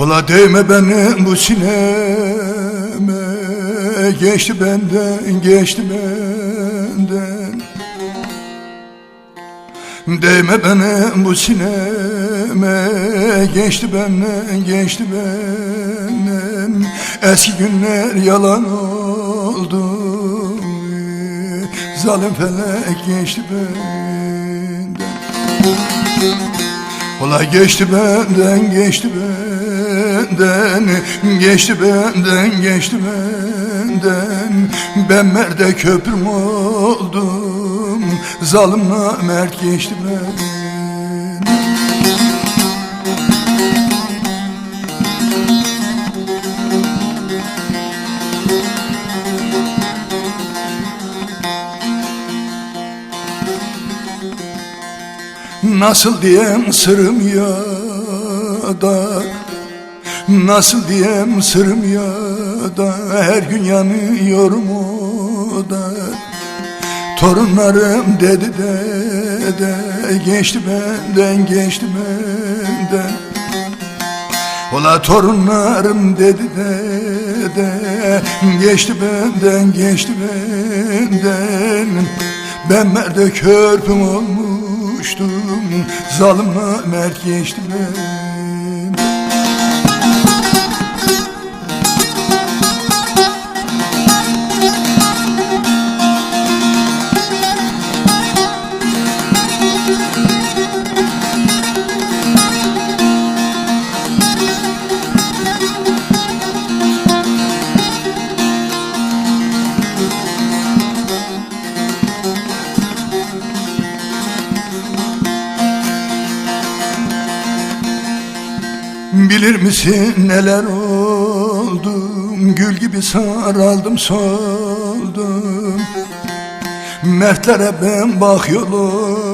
Ola değme benim bu sineme. Geçti benden, geçti benden. Değme benim bu sineme. Geçti benden, geçti benden. Eski günler yalan oldu. Zalim felek geçti benden Ola geçti benden, geçti benden Geçti benden, geçti benden. Ben merde köprüm oldum Zalim mert geçti benden Nasıl diyem sırrım ya da Nasıl diyem sırrım ya da Her gün yanıyorum o da Torunlarım dedi de de Geçti benden geçti benden. Ola torunlarım dedi de de Geçti benden geçti benden. Ben merde körpüm olmuştum Zalim mert geçti Bilir misin neler oldum? Gül gibi saraldım soldum. Mertlere ben bak yolum